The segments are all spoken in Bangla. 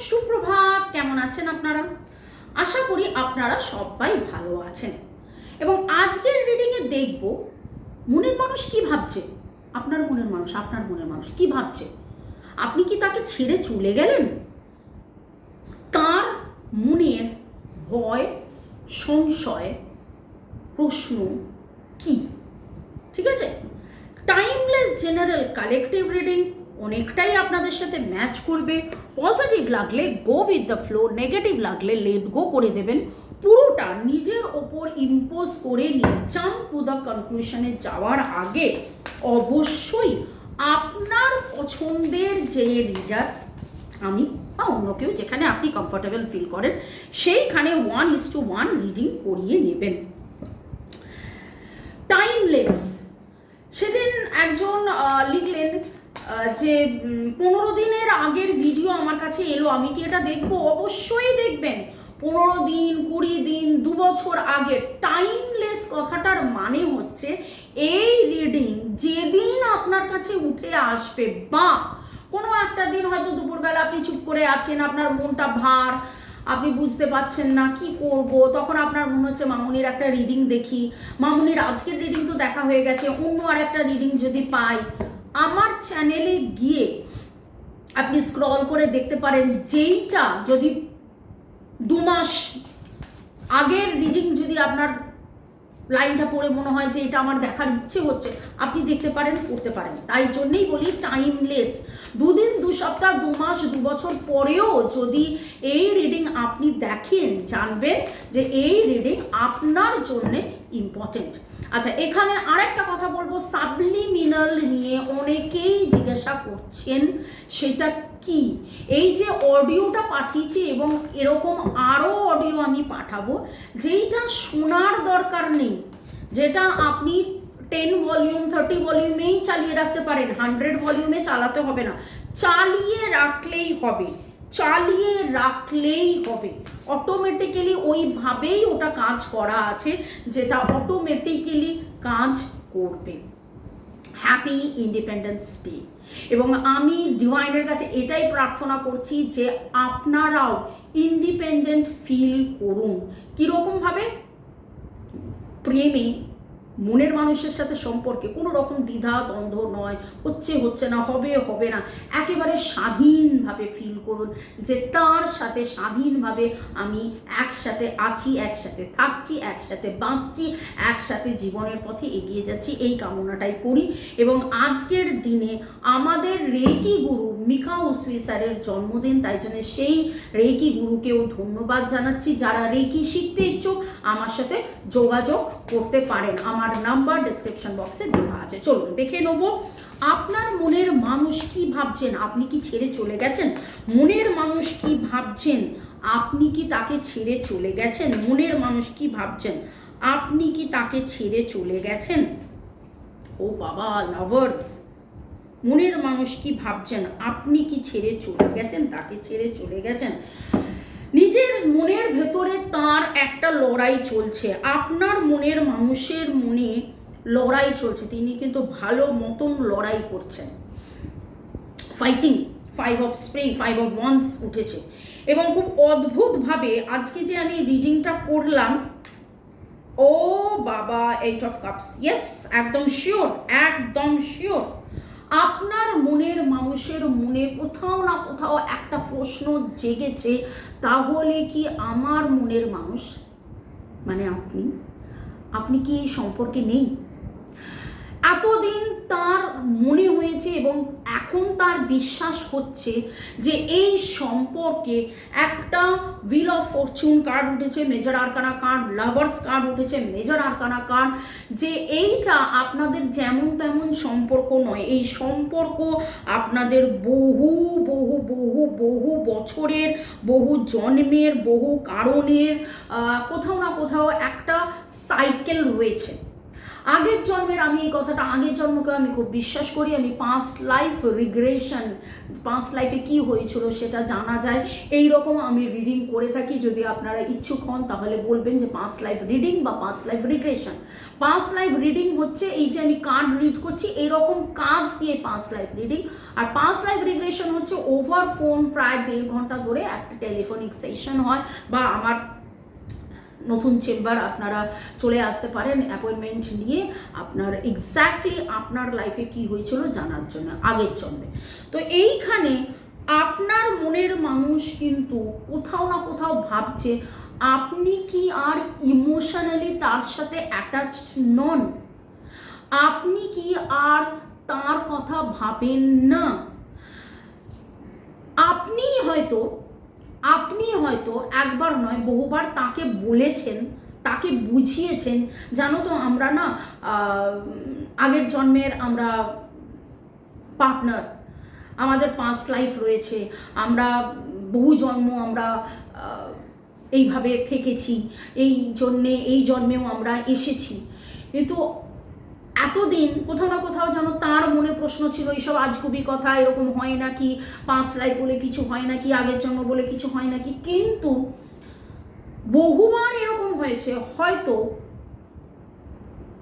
সুপ্রভাত, কেমন আছেন আপনারা? আশা করি আপনারা সবাই ভালো আছেন। এবং আজকের রিডিংয়ে দেখব, মনের মানুষ কি ভাবছে? আপনার মনের মানুষ, আপনার মনের মানুষ কি ভাবছে? আপনি কি তাকে ছেড়ে চলে গেলেন? তার মনের ভয়, সংশয়, প্রশ্ন কি? ঠিক আছে? টাইমলেস জেনারেল কালেকটিভ রিডিং অনেকটাই আপনাদের সাথে ম্যাচ করবে। পজিটিভ লাগলে go with the flow negative লাগলে লেট গো করে দেবেন। পুরোটা নিজের ওপর ইম্পোজ করে নিয়ে চান টু দ্য কনক্লুশনে যাওয়ার আগে অবশ্যই আপনার পছন্দের যে রিডার আমি বা অন্য কেউ যেখানে আপনি কমফোর্টেবল ফিল করেন, সেইখানে one is to one reading করিয়ে নেবেন। টাইমলেস সেদিন একজন লিখলেন যে পনেরো দিনের আগের ভিডিও আমার কাছে এলো। আমি কি এটা দেখব? অবশ্যই দেখবেন। পনেরো দিন, কুড়ি দিন, দু বছর আগের টাইমলেস কথাটার মানে হচ্ছে, এই রিডিং যেদিন আপনার কাছে উঠে আসবে বা কোনো একটা দিন হয়তো দুপুরবেলা আপনি চুপ করে আছেন, আপনার মনটা ভার, আপনি বুঝতে পারছেন না কি করব। তখন আপনার মনে হচ্ছে, মামুনির একটা রিডিং দেখি। মামুনির আজকের রিডিং তো দেখা হয়ে গেছে, অন্য আর একটা রিডিং যদি পাই। আমার চ্যানেলে গিয়ে আপনি স্ক্রল করে দেখতে পারেন, যেইটা যদি দু মাস আগের রিডিং যদি আপনার লাইনটা পড়ে মনে হয় যে এটা আমার দেখার ইচ্ছে হচ্ছে, আপনি দেখতে পারেন, পড়তে পারেন। তাই জন্যেই বলি টাইমলেস দুদিন, দু সপ্তাহ, দু মাস, দু বছর পরেও যদি এই রিডিং আপনি দেখেন, জানবেন যে এই রিডিং আপনার জন্যে ইম্পর্টেন্ট আচ্ছা এখানে আরেকটা কথা বলব সাবলিমিনাল নিয়ে অনেকেই জিজ্ঞাসা করছেন, সেটা কি? এই যে অডিওটা পাঠিয়েছি এবং এরকম আরও অডিও আমি পাঠাবো, যেইটা শোনার দরকার নেই, যেটা আপনি টেন ভলিউম থার্টি ভলিউমেই চালিয়ে রাখতে পারেন হান্ড্রেড ভলিউমে চালাতে হবে না, চালিয়ে রাখলেই হবে, চালিয়ে রাখলেই হবে অটোমেটিক্যালি ওইভাবেই ওটা কাজ করা আছে, যেটা অটোমেটিক্যালি কাজ করবে। হ্যাপি ইন্ডিপেন্ডেন্স ডে এবং আমি ডিভাইনের কাছে এটাই প্রার্থনা করছি যে আপনারাও ইন্ডিপেন্ডেন্ট ফিল করুন। কীরকমভাবে প্রেমে মনের মানুষের সাথে সম্পর্কে কোনো রকম দ্বিধা, দ্বন্দ্ব নয়। হচ্ছে হচ্ছে না, হবে হবে না। একেবারে স্বাধীনভাবে ফিল করুন যে তার সাথে স্বাধীনভাবে আমি একসাথে আছি, একসাথে থাকছি, একসাথে বাঁচছি, একসাথে জীবনের পথে এগিয়ে যাচ্ছি। এই কামনাটাই করি এবং আজকের দিনে আমাদের রেকি গুরু মিখা উসরি স্যারের জন্মদিন, তাই জন্য সেই রেকি গুরুকেও ধন্যবাদ জানাচ্ছি। যারা রেকি শিখতে ইচ্ছুক, আমার সাথে যোগাযোগ করতে পারেন। আমার নাম্বার ডেসক্রিপশন বক্সে দেওয়া আছে। চলুন, দেখে নেব আপনার মনের মানুষ কি ভাবছেন? আপনি কি ছেড়ে চলে গেছেন? মনের মানুষ কি ভাবছেন? আপনি কি তাকে ছেড়ে চলে গেছেন? মনের মানুষ কি ভাবছেন? আপনি কি তাকে ছেড়ে চলে গেছেন? ও বাবা লাভার্স মনের মানুষ কি ভাবছেন? আপনি কি ছেড়ে চলে গেছেন? তাকে ছেড়ে চলে গেছেন? নিজের মনের ভেতরে তার একটা লড়াই চলছে। আপনার মনের মানুষের মনে লড়াই চলছে। তিনি কিন্তু ভালো মতন লড়াই করছেন। Fighting five of spring five of wands উঠেছে। এবং খুব অদ্ভুতভাবে আজকে যে আমি রিডিংটা করলাম, ও বাবা এইট অফ কাপস ইয়েস একদম শিওর একদম শিওর আপনার মনের মানুষের মনে কোথাও না কোথাও একটা প্রশ্ন জেগেছে, তাহলে কি আমার মনের মানুষ? মানে আপনি? আপনি কি এই সম্পর্কে নেই? এতদিন তার মনে হয়েছে এবং এখন তার বিশ্বাস হচ্ছে যে এই সম্পর্কে একটা উইল অফ ফরচুন কার্ড উঠেছে major arcana card lovers card উঠেছে মেজর আরকানা কার্ড যে এইটা আপনাদের যেমন তেমন সম্পর্ক নয়। এই সম্পর্ক আপনাদের বহু বহু বহু বহু বছরের, বহু জন্মের, বহু কারণের কোথাও না কোথাও একটা সাইকেল রয়েছে। আগের জন্মের আমি এই কথাটা, আগের জন্মকে আমি খুব বিশ্বাস করি, আমি পাস্ট লাইফ রিগ্রেশন পাস্ট লাইফে কি হয়েছিল সেটা জানা যায়। এই রকম আমি রিডিং করে থাকি, যদি আপনারা ইচ্ছুক হন, তাহলে বলবেন যে পাস্ট লাইফ রিডিং বা past life regression past life reading হচ্ছে এই যে আমি কার্ড রিড করছি, এইরকম কাজ দিয়ে পাস্ট লাইফ রিডিং আর পাস্ট লাইফ রিগ্রেশন হচ্ছে ওভার ফোন প্রায় দেড় ঘণ্টা ধরে একটা টেলিফোনিক সেশন হয়, বা আমার নতুন চেম্বার আপনারা চলে আসতে পারেন অ্যাপয়েন্টমেন্ট নিয়ে আপনার এক্স্যাক্টলি আপনার লাইফে কি হয়েছিল জানার জন্য, আগের জন্মে তো এইখানে আপনার মনের মানুষ কিন্তু কোথাও না কোথাও ভাবছে, আপনি কি আর ইমোশনালি তার সাথে অ্যাটাচড নন? আপনি কি আর তার কথা ভাবেন না? আপনি হয়তো আপনি হয়তো একবার নয়, বহুবার তাকে বলেছেন, তাকে বুঝিয়েছেন, জানো তো আমরা না আগের জন্মের আমরা পার্টনার আমাদের পাঁচ লাইফ রয়েছে, আমরা বহু জন্ম আমরা এইভাবে থেকেছি, এই জন্যে, এই জন্মেও আমরা এসেছি। কিন্তু এতদিন কোথাও না কোথাও যেন তার মনে প্রশ্ন ছিল, এইসব আজগুবি কথা, এরকম হয় নাকি? পাঁচ লাইফ বলে কিছু হয় নাকি? আগের জন্ম বলে কিছু হয় নাকি? কিন্তু বহুবার এরকম হয়েছে, হয়তো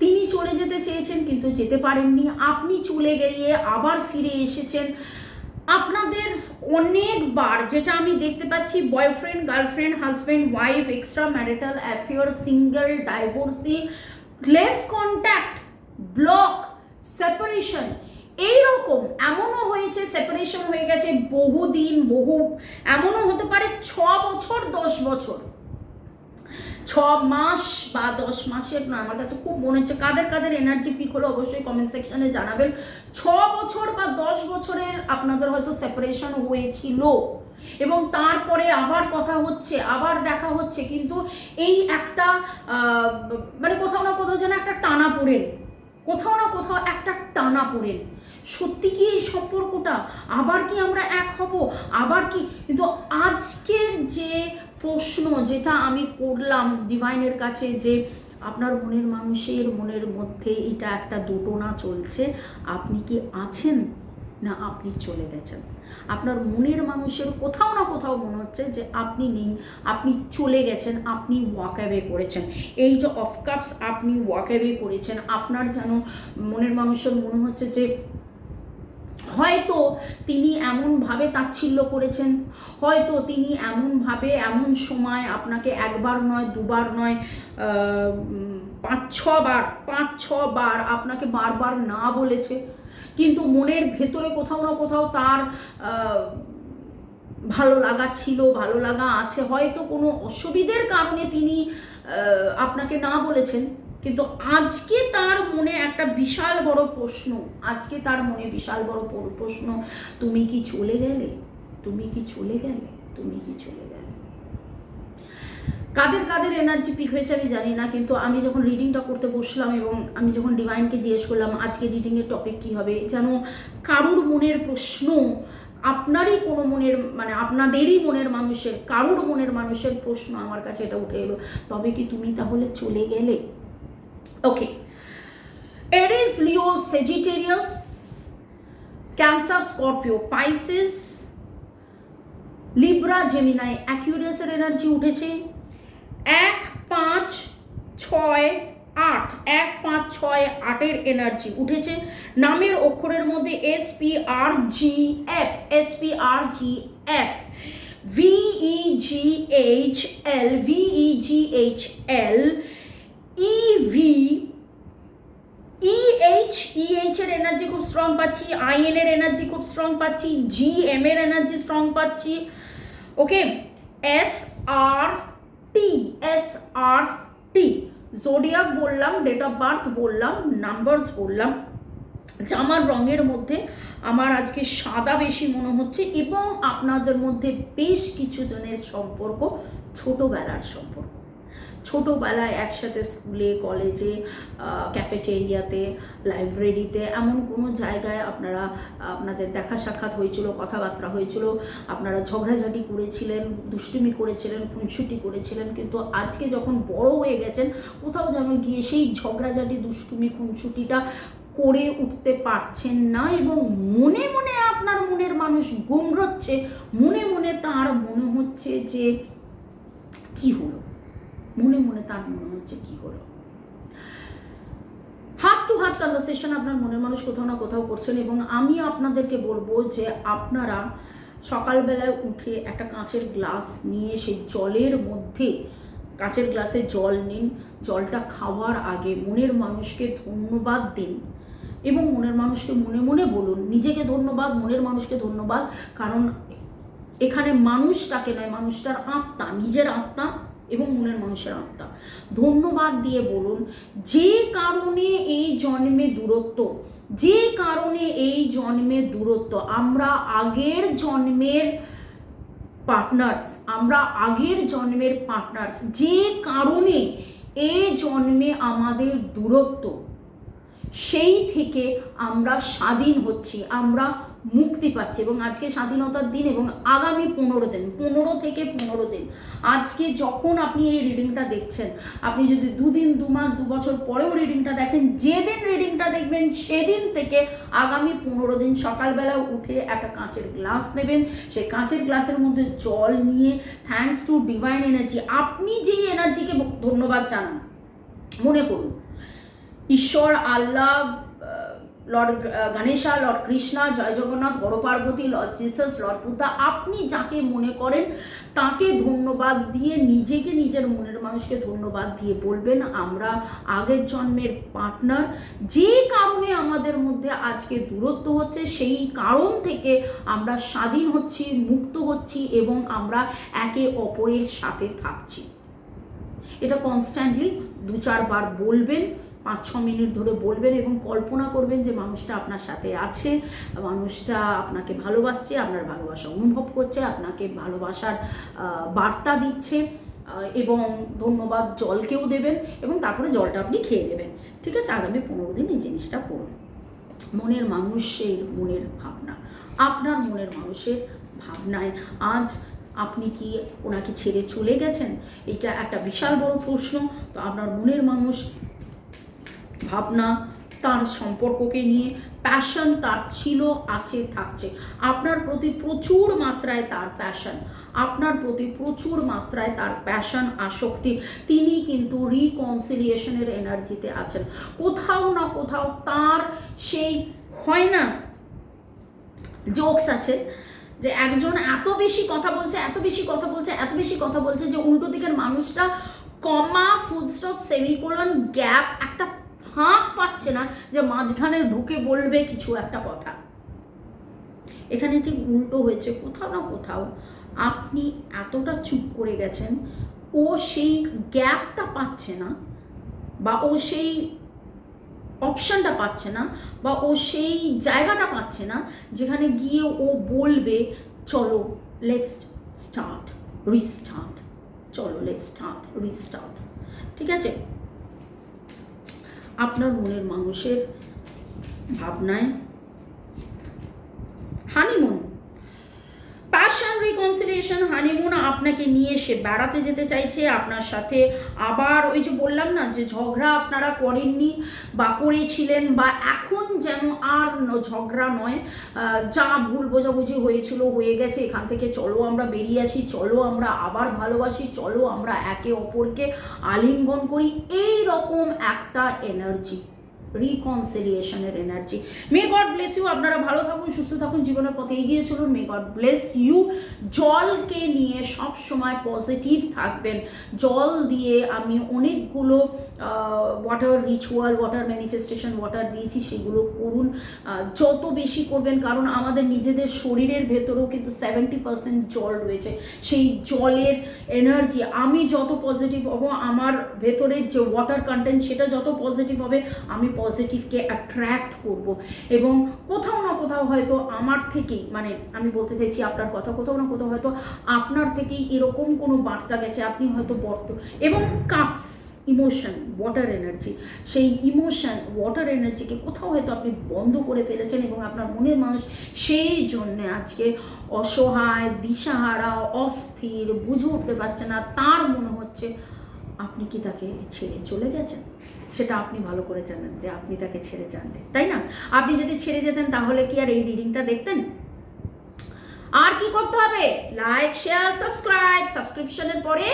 তিনি চলে যেতে চেয়েছেন কিন্তু যেতে পারেননি। আপনি চলে গিয়ে আবার ফিরে এসেছেন। আপনাদের অনেকবার যেটা আমি দেখতে পাচ্ছি boyfriend girlfriend husband wife extra marital affair single divorcee less contact block separation এইরকম এমনও হয়েছে সেপারেশন হয়ে গেছে বহুদিন, বহু, এমনও হতে পারে ছ বছর, দশ বছর। ছ মাস বা দশ মাসের আমার কাছে খুব মনে হচ্ছে কাদের কাদের এনার্জি পিক হলো অবশ্যই কমেন্ট সেকশনে জানাবেন। ছ বছর বা দশ বছরের আপনাদের হয়তো সেপারেশন হয়েছিল। এবং তারপরে আবার কথা হচ্ছে, আবার দেখা হচ্ছে, কিন্তু এই একটা মানে কোথাও না কোথাও যেন একটা টানা পড়েন কোথাও না কোথাও একটা টানা পড়েন সত্যি কি এই সম্পর্কটা? আবার কি আমরা এক হব? আবার কি? কিন্তু আজকের যে প্রশ্ন যেটা আমি করলাম ডিভাইনের কাছে যে আপনার মনের মানুষের মনের মধ্যে এটা একটা দোটনা চলছে, আপনি কি আছেন? না, আপনি চলে গেছেন। আপনার মনের মানুষের কোথাও না কোথাও মনে হচ্ছে যে আপনি নেই, আপনি চলে গেছেন, আপনি ওয়াক করেছেন। এই যে অফ কাপস আপনি ওয়াক করেছেন, আপনার যেন মনের মানুষের মনে হচ্ছে যে হয়তো তিনি এমনভাবে তাচ্ছিল্য করেছেন, হয়তো তিনি এমনভাবে এমন সময় আপনাকে একবার নয়, দুবার নয় পাঁচ ছবার পাঁচ ছবার আপনাকে বারবার না বলেছে। কিন্তু মনের ভেতরে কোথাও না কোথাও তার ভালো লাগা ছিল, ভালো লাগা আছে। হয়তো কোনো অসুবিধের কারণে তিনি আপনাকে না বলেছেন। কিন্তু আজকে তার মনে একটা বিশাল বড় প্রশ্ন, আজকে তার মনে বিশাল বড় প্রশ্ন, তুমি কি চলে গেলে? তুমি কি চলে গেলে? তুমি কি চলে গেলে? কাদের কাদের এনার্জি পিক হয়েছে আমি জানি না, কিন্তু আমি যখন রিডিংটা করতে বসলাম এবং আমি যখন ডিভাইনকে জিজ্ঞেস করলাম, আজকে রিডিংয়ের টপিক কী হবে? যেন কারুর মনের প্রশ্ন, আপনারই কোনো মনের মানে আপনাদেরই মনের মানুষের, কারুর মনের মানুষের প্রশ্ন আমার কাছে এটা উঠে এলো। তবে কি তুমি তাহলে চলে গেলে? Okay Aries Leo Sagittarius Cancer Scorpio Pisces Libra Gemini অ্যাকিউরিয়াসের energy উঠেছে। এক পাঁচ ছয় আট, এক পাঁচ ছয় আটের এনার্জি উঠেছে। নামের অক্ষরের মধ্যে S P R G F S P R G F V E G H L V E G H L E V E H E H এর এনার্জি খুব স্ট্রং পাচ্ছি আইএন এর এনার্জি খুব স্ট্রং পাচ্ছি জি এম এর এনার্জি স্ট্রং পাচ্ছি okay S R T S আর টি জোডিয়াক বললাম ডেট অফ বার্থ বললাম নাম্বারস বললাম জামার রঙের মধ্যে আমার আজকে সাদা বেশি মনে হচ্ছে এবং আপনাদের মধ্যে বেশ কিছু জনের সম্পর্ক, ছোটোবেলার সম্পর্ক। ছোটোবেলায় একসাথে স্কুলে, কলেজে ক্যাফেটেরিয়াতে লাইব্রেরিতে এমন কোনো জায়গায় আপনারা, আপনাদের দেখা সাক্ষাৎ হয়েছিল, কথাবার্তা হয়েছিল, আপনারা ঝগড়াঝাটি করেছিলেন, দুষ্টুমি করেছিলেন, খুনসুটি করেছিলেন, কিন্তু আজকে যখন বড় হয়ে গেছেন, কোথাও যেন গিয়ে সেই ঝগড়াঝাটি, দুষ্টুমি, খুনসুটিটা করে উঠতে পারছেন না এবং মনে মনে আপনার মনের মানুষ গোমড়চ্ছে মনে মনে তার মনে হচ্ছে যে, কি হলো? মনে মনে তার মনে হচ্ছে কি হলো? হার্ট টু হার্ট কনভারসেশন আপনার মনের মানুষ কোথাও না কোথাও করছেন এবং আমি আপনাদেরকে বলব যে আপনারা সকালবেলায় উঠে একটা কাঁচের গ্লাস নিয়ে সেই জলের মধ্যে, কাঁচের গ্লাসে জল নিন, জলটা খাওয়ার আগে মনের মানুষকে ধন্যবাদ দিন এবং মনের মানুষকে মনে মনে বলুন, নিজেকে ধন্যবাদ, মনের মানুষকে ধন্যবাদ, কারণ এখানে মানুষটাকে নয়, মানুষটার আত্মা, নিজের আত্মা এবং মনের মানুষের আত্মা। ধন্যবাদ দিয়ে বলুন, যে কারণে এই জন্মে দূরত্ব, যে কারণে এই জন্মে দূরত্ব, আমরা আগের জন্মের পার্টনার্স আমরা আগের জন্মের পার্টনার্স যে কারণে এ জন্মে আমাদের দূরত্ব, সেই থেকে আমরা স্বাধীন হচ্ছি, আমরা মুক্তি পাচ্ছে এবং আজকে স্বাধীনতার দিন এবং আগামী পনেরো দিন, পনেরো থেকে পনেরো দিন। আজকে যখন আপনি এই রিডিংটা দেখছেন, আপনি যদি দুদিন, দু মাস, দু বছর পরেও রিডিংটা দেখেন, যেদিন রিডিংটা দেখবেন, সেদিন থেকে আগামী পনেরো দিন সকালবেলা উঠে একটা কাঁচের গ্লাস নেবেন। সেই কাঁচের গ্লাসের মধ্যে জল নিয়ে থ্যাঙ্কস টু ডিভাইন এনার্জি আপনি যেই এনার্জিকে ধন্যবাদ জানান, মনে করুন, ঈশ্বর, আল্লাহ লর্ড গণেশা লর্ড কৃষ্ণা জয় জগন্নাথ, বড় Parvati lord Jesus lord Buddha আপনি যাকে মনে করেন, তাকে ধন্যবাদ দিয়ে নিজেকে নিজের মনের মানুষকে ধন্যবাদ দিয়ে বলবেন। আমরা আগের জন্মের পার্টনার যে কারণে আমাদের মধ্যে আজকে দূরত্ব হচ্ছে, সেই কারণ থেকে আমরা স্বাধীন হচ্ছি, মুক্ত হচ্ছি এবং আমরা একে অপরের সাথে থাকছি। এটা কনস্ট্যান্টলি দু চারবার বলবেন। পাঁচ ছ মিনিট ধরে বলবেন এবং কল্পনা করবেন যে মানুষটা আপনার সাথে আছে, মানুষটা আপনাকে ভালোবাসছে, আপনার ভালোবাসা অনুভব করছে, আপনাকে ভালোবাসার বার্তা দিচ্ছে এবং ধন্যবাদ জলকেও দেবেন এবং তারপরে জলটা আপনি খেয়ে নেবেন। ঠিক আছে? আগামী পনেরো দিন এই জিনিসটা করুন। মনের মানুষের মনের ভাবনা। আপনার মনের মানুষের ভাবনায় আজ আপনি কি ওনাকে ছেড়ে চলে গেছেন? এটা একটা বিশাল বড় প্রশ্ন। তো আপনার মনের মানুষ ভাবনা, তার সম্পর্ককে নিয়ে প্যাশন তার ছিল, আছে, থাকছে। আপনার প্রতি প্রচুর মাত্রায় তার প্যাশন আপনার প্রতি প্রচুর মাত্রায় তার প্যাশন আসক্তি। তিনি কিন্তু রিকনসিলিয়েশনের এনার্জিতে আছেন। কোথাও না কোথাও তার সেই হয় না জোকস আছে যে একজন এত বেশি কথা বলছে, এত বেশি কথা বলছে, এত বেশি কথা বলছে যে উল্টো দিকের মানুষটা কমা ফুলস্টপ সেমিকোলন গ্যাপ একটা ফাঁক পাচ্ছে না যে মাঝখানে ঢুকে বলবে কিছু একটা কথা। এখানে ঠিক উল্টো হয়েছে, কোথাও না কোথাও আপনি এতটা চুপ করে গেছেন, ও সেই গ্যাপটা পাচ্ছে না বা ও সেই অপশানটা পাচ্ছে না বা ও সেই জায়গাটা পাচ্ছে না যেখানে গিয়ে ও বলবে, চলো লেস স্টার্ট রিস্টার্ট চলো লেস স্টার্ট রিস্টার্ট ঠিক আছে? আপনার মনের মানুষের ভাবনায় হানিমুন প্যাশন রিকনসিলিয়েশন হানিমুন আপনাকে নিয়ে সে বেড়াতে যেতে চাইছে, আপনার সাথে আবার ওই যে বললাম না যে ঝগড়া আপনারা করেননি বা করেছিলেন বা এখন যেন আর ঝগড়া নয় যা ভুল বোঝাবুঝি হয়েছিল হয়ে গেছে, এখান থেকে চলো আমরা বেরিয়ে আসি, চলো আমরা আবার ভালোবাসি, চলো আমরা একে অপরকে আলিঙ্গন করি। এই রকম একটা energy রিকনসিলিয়েশনের energy may God bless you আপনারা ভালো থাকুন, সুস্থ থাকুন, জীবনের পথে এগিয়ে চলুন। মে গড ব্লেস ইউ জলকে নিয়ে সব সময় পজিটিভ থাকবেন। জল দিয়ে আমি অনেকগুলো water ritual water manifestation water দিয়েছি, সেগুলো করুন। যত বেশি করবেন, কারণ আমাদের নিজেদের শরীরের ভেতরেও কিন্তু সেভেন্টি পার্সেন্ট জল রয়েছে। সেই জলের এনার্জি আমি যত পজিটিভ হব, আমার ভেতরের যে ওয়াটার কন্টেন্ট সেটা যত পজিটিভ হবে, আমি পজিটিভকে অ্যাট্রাক্ট করব। এবং কোথাও না কোথাও হয়তো আমার থেকেই মানে আমি বলতে চাইছি আপনার কথা, কোথাও না কোথাও হয়তো আপনার থেকেই এরকম কোনো বার্তা গেছে, আপনি হয়তো বর্ত, এবং কাপস ইমোশন ওয়াটার এনার্জি সেই ইমোশন ওয়াটার এনার্জিকে কোথাও হয়তো আপনি বন্ধ করে ফেলেছেন এবং আপনার মনের মানুষ সেই জন্যে আজকে অসহায়, দিশাহারা, অস্থির, বুঝে উঠতে পারছে না, তার মনে হচ্ছে আপনি কি তাকে ছেড়ে চলে গেছেন? সেটা আপনি ভালো করে জানেন যে আপনি তাকে ছেড়ে জানলেন তাই না? আপনি যদি ছেড়ে যেতেন তাহলে কি আর এই রিডিংটা দেখতেন? আর কি করতে হবে? লাইক শেয়ার সাবস্ক্রাইব সাবস্ক্রিপশনের পরে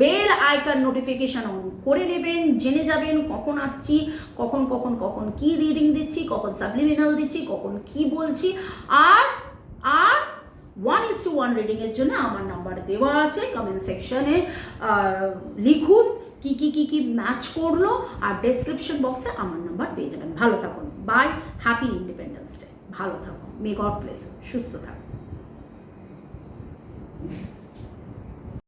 বেল আইকন নোটিফিকেশন অন করে নেবেন। জেনে যাবেন কখন আসছি, কখন কখন কখন কি রিডিং দিচ্ছি, কখন সাবলিমিনাল দিচ্ছি, কখন কি বলছি। আর আর ওয়ান ইস টু ওয়ান রিডিংয়ের জন্য আমার নাম্বার দেওয়া আছে। কমেন্ট সেকশনে লিখুন। কি কি কি কি ম্যাচ করল? আর ডেসক্রিপশন বক্সে আমার নাম্বার পেয়ে যাবেন। ভালো থাকুন। বাই হ্যাপি ইন্ডিপেন্ডেন্স ডে ভালো থাকুন। মে গড প্লেস সুস্থ থাকুন।